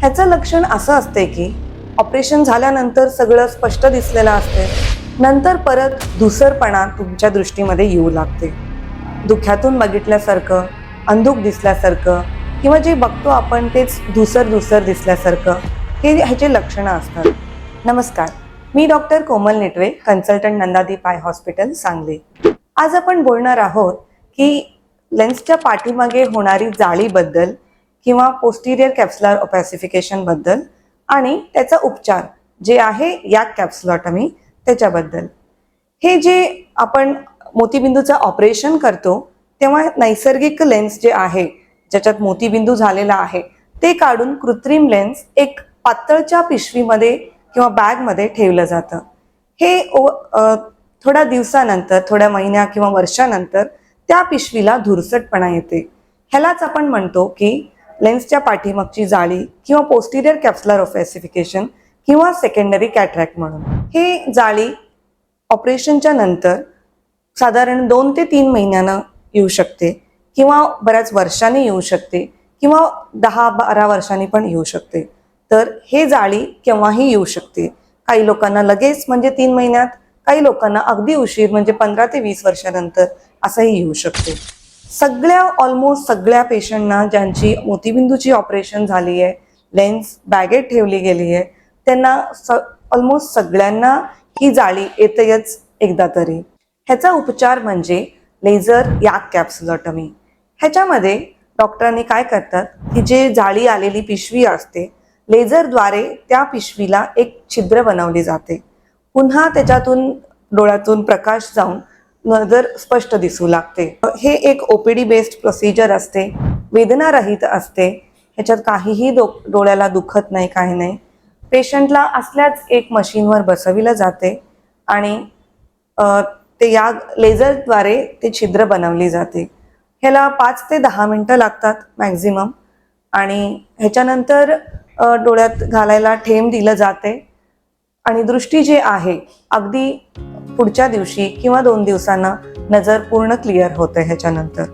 ह्याचं लक्षण असं असते की ऑपरेशन झाल्यानंतर सगळं स्पष्ट दिसलेलं असते नंतर परत धुसरपणा तुमच्या दृष्टीमध्ये येऊ लागते दुख्यातून बघितल्यासारखं अंधुक दिसल्यासारखं किंवा जे बघतो आपण तेच धुसर धुसर दिसल्यासारखं हे ह्याचे लक्षणं असतात. नमस्कार मी doctor Komal Netwe consultant Nandadeep eye hospital Sangli. आज आपण बोलणार आहोत की लेन्सच्या पाठीमागे होणारी जाळीबद्दल किंवा पोस्टिरियर कॅप्सुलर ओपॅसिफिकेशनबद्दल आणि त्याचा उपचार जे आहे या कॅप्सुलॉटमी त्याच्याबद्दल. हे जे आपण मोतीबिंदूचं ऑपरेशन करतो तेव्हा नैसर्गिक लेन्स जे आहे ज्याच्यात मोतीबिंदू झालेला आहे ते काढून कृत्रिम लेन्स एक पातळच्या पिशवीमध्ये किंवा बॅगमध्ये ठेवलं जातं. हे ओ थोड्या दिवसानंतर थोड्या महिन्या किंवा वर्षानंतर त्या पिशवीला धुरसटपणा येते. ह्यालाच आपण म्हणतो की लेन्सच्या पाठीमागची जाळी किंवा पोस्टिरियर कॅप्सुलर ऑफेसिफिकेशन किंवा सेकंडरी कॅट्रॅक्ट म्हणून. ही जाळी ऑपरेशनच्या नंतर साधारण दोन ते तीन महिन्यानं येऊ शकते किंवा बऱ्याच वर्षांनी येऊ शकते किंवा दहा बारा वर्षांनी पण येऊ शकते. तर हे जाळी केव्हाही येऊ शकते. काही लोकांना लगेच म्हणजे तीन महिन्यात काही लोकांना अगदी उशीर म्हणजे पंधरा ते वीस वर्षानंतर असंही येऊ शकते. सगळ्या ऑलमोस्ट सगळ्या पेशंटना ज्यांची मोतीबिंदूची ऑपरेशन झाली आहे लेन्स बॅगेत ठेवली गेली आहे त्यांना स ऑलमोस्ट सगळ्यांना ही जाळी येतेच एकदा तरी. ह्याचा उपचार म्हणजे लेझर या कॅप्सुलॉटमी ह्याच्यामध्ये डॉक्टरांनी काय करतात की जे जाळी आलेली पिशवी असते लेझरद्वारे त्या पिशवीला एक छिद्र बनवली जाते. पुन्हा त्याच्यातून डोळ्यातून प्रकाश जाऊन नजर स्पष्ट दिसू लागते. हे एक ओपीडी बेस्ड प्रोसिजर असते वेदनारहित असते. ह्याच्यात काहीही डो डोळ्याला दुखत नाही काही नाही. पेशंटला असल्याच एक मशीनवर बसविलं जाते आणि ते या लेझरद्वारे ते छिद्र बनवली जाते. ह्याला पाच ते दहा मिनटं लागतात मॅक्झिमम आणि ह्याच्यानंतर डोळ्यात घालायला ठेम दिलं जाते. आणि दृष्टी जी आहे अगदी पुढच्या दिवशी किंवा दोन दिवसांना नजर पूर्ण क्लिअर होते ह्याच्यानंतर.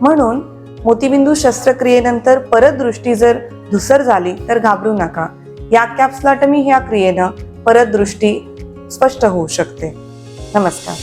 म्हणून मोतीबिंदू शस्त्रक्रियेनंतर परत दृष्टी जर धुसर झाली तर घाबरू नका. या कॅप्सलाटमी ह्या क्रियेनं परत दृष्टी स्पष्ट होऊ शकते. नमस्कार.